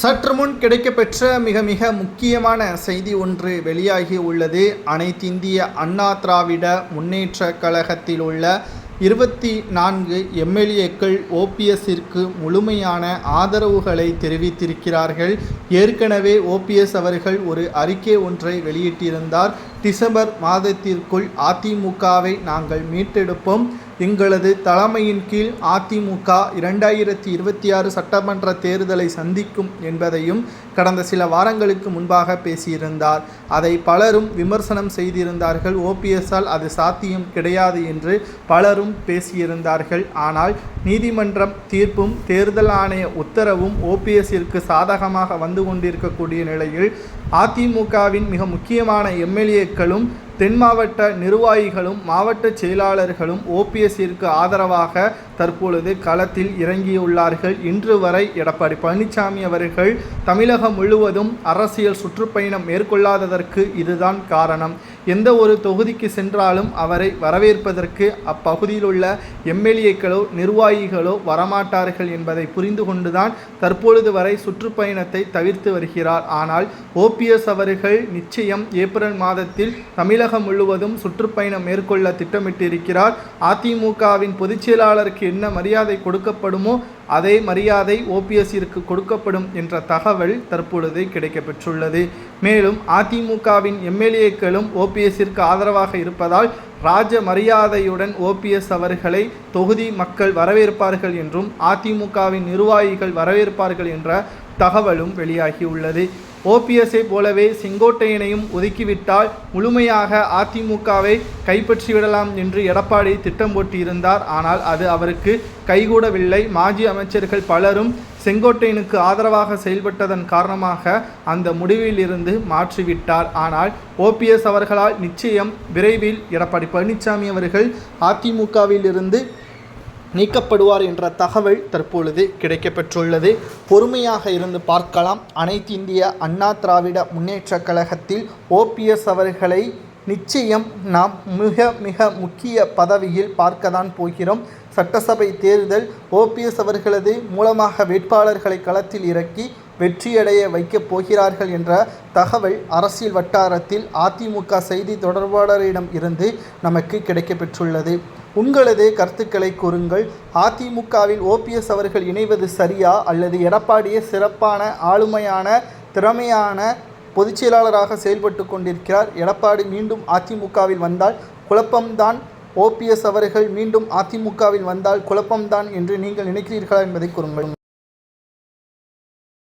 சற்று முன் கிடைக்கப்பெற்ற மிக மிக முக்கியமான செய்தி ஒன்று வெளியாகி உள்ளது. அனைத்திந்திய அண்ணா திராவிட முன்னேற்ற கழகத்தில் உள்ள இருபத்தி நான்கு எம்எல்ஏக்கள் ஓபிஎஸ்ஸிற்கு முழுமையான ஆதரவுகளை தெரிவித்திருக்கிறார்கள். ஏற்கனவே ஓபிஎஸ் அவர்கள் ஒரு அறிக்கை ஒன்றை வெளியிட்டிருந்தார். டிசம்பர் மாதத்திற்குள் அதிமுகவை நாங்கள் மீட்டெடுப்போம். எங்களது தலைமையின் கீழ் அதிமுக இரண்டாயிரத்தி இருபத்தி ஆறு சட்டமன்ற தேர்தலை சந்திக்கும் என்பதையும் கடந்த சில வாரங்களுக்கு முன்பாக பேசியிருந்தார். அதை பலரும் விமர்சனம் செய்திருந்தார்கள். ஓபிஎஸ்ஸால் அது சாத்தியம் கிடையாது என்று பலரும் பேசியிருந்தார்கள். ஆனால் நீதிமன்றம் தீர்ப்பும் தேர்தல் ஆணைய உத்தரவும் ஓபிஎஸ்ஸிற்கு சாதகமாக வந்து கொண்டிருக்கக்கூடிய நிலையில் அதிமுகவின் மிக முக்கியமான எம்எல்ஏக்களும் தென் மாவட்ட நிர்வாகிகளும் மாவட்ட செயலாளர்களும் ஓபிஎஸ்ஸிற்கு ஆதரவாக தற்பொழுது களத்தில் இறங்கியுள்ளார்கள். இன்று வரை எடப்பாடி பழனிசாமி அவர்கள் தமிழகம் முழுவதும் அரசியல் சுற்றுப்பயணம் மேற்கொள்ளாததற்கு இதுதான் காரணம். எந்த ஒரு தொகுதிக்கு சென்றாலும் அவரை வரவேற்பதற்கு அப்பகுதியில் உள்ள எம்எல்ஏக்களோ நிர்வாகிகளோ வரமாட்டார்கள் என்பதை புரிந்து கொண்டுதான் தற்பொழுது வரை சுற்றுப்பயணத்தை தவிர்த்து வருகிறார். ஆனால் ஓபிஎஸ் அவர்கள் நிச்சயம் ஏப்ரல் மாதத்தில் தமிழகம் முழுவதும் சுற்றுப்பயணம் மேற்கொள்ள திட்டமிட்டிருக்கிறார். அதிமுகவின் பொதுச் செயலாளருக்கு என்ன மரியாதை கொடுக்கப்படுமோ அதே மரியாதை ஓபிஎஸ்சிற்கு கொடுக்கப்படும் என்ற தகவல் தற்பொழுது கிடைக்கப்பெற்றுள்ளது. மேலும் அதிமுகவின் எம்எல்ஏக்களும் ஓபிஎஸ்ஸிற்கு ஆதரவாக இருப்பதால் ராஜ மரியாதையுடன் ஓபிஎஸ் அவர்களை தொகுதி மக்கள் வரவேற்பார்கள் என்றும் அதிமுகவின் நிர்வாகிகள் வரவேற்பார்கள் என்ற தகவலும் வெளியாகியுள்ளது. ஓபிஎஸ்ஐ போலவே செங்கோட்டையனையும் ஒதுக்கிவிட்டால் முழுமையாக அதிமுகவை கைப்பற்றிவிடலாம் என்று எடப்பாடி திட்டம் போட்டியிருந்தார். ஆனால் அது அவருக்கு கைகூடவில்லை. மாஜி அமைச்சர்கள் பலரும் செங்கோட்டையனுக்கு ஆதரவாக செயல்பட்டதன் காரணமாக அந்த முடிவில் இருந்து மாற்றிவிட்டார். ஆனால் ஓபிஎஸ் அவர்களால் நிச்சயம் விரைவில் எடப்பாடி பழனிசாமி அவர்கள் அதிமுகவில் இருந்து நீக்கப்படுவார் என்ற தகவல் தற்பொழுது கிடைக்கப்பெற்றுள்ளது. பொறுமையாக இருந்து பார்க்கலாம். அனைத்து இந்திய அண்ணா திராவிட முன்னேற்றக் கழகத்தில் ஓபிஎஸ் அவர்களை நிச்சயம் நாம் மிக மிக முக்கிய பதவியில் பார்க்க தான் போகிறோம். சட்டசபை தேர்தல் ஓபிஎஸ் அவர்களது மூலமாக வேட்பாளர்களை களத்தில் இறக்கி வெற்றியடைய வைக்கப் போகிறார்கள் என்ற தகவல் அரசியல் வட்டாரத்தில் அதிமுக செய்தி தொடர்பாளரிடம் இருந்து நமக்கு கிடைக்கப்பெற்றுள்ளது. உங்களது கருத்துக்களை கூறுங்கள். அதிமுகவில் ஓபிஎஸ் அவர்கள் இணைவது சரியா? அல்லது எடப்பாடியே சிறப்பான ஆளுமையான திறமையான பொதுச் செயலாளராக செயல்பட்டு கொண்டிருக்கிறார்? எடப்பாடி மீண்டும் அதிமுகவில் வந்தால் குழப்பம்தான். ஓபிஎஸ் அவர்கள் மீண்டும் அதிமுகவில் வந்தால் குழப்பம்தான் என்று நீங்கள் நினைக்கிறீர்களா என்பதை கூறுங்கள்.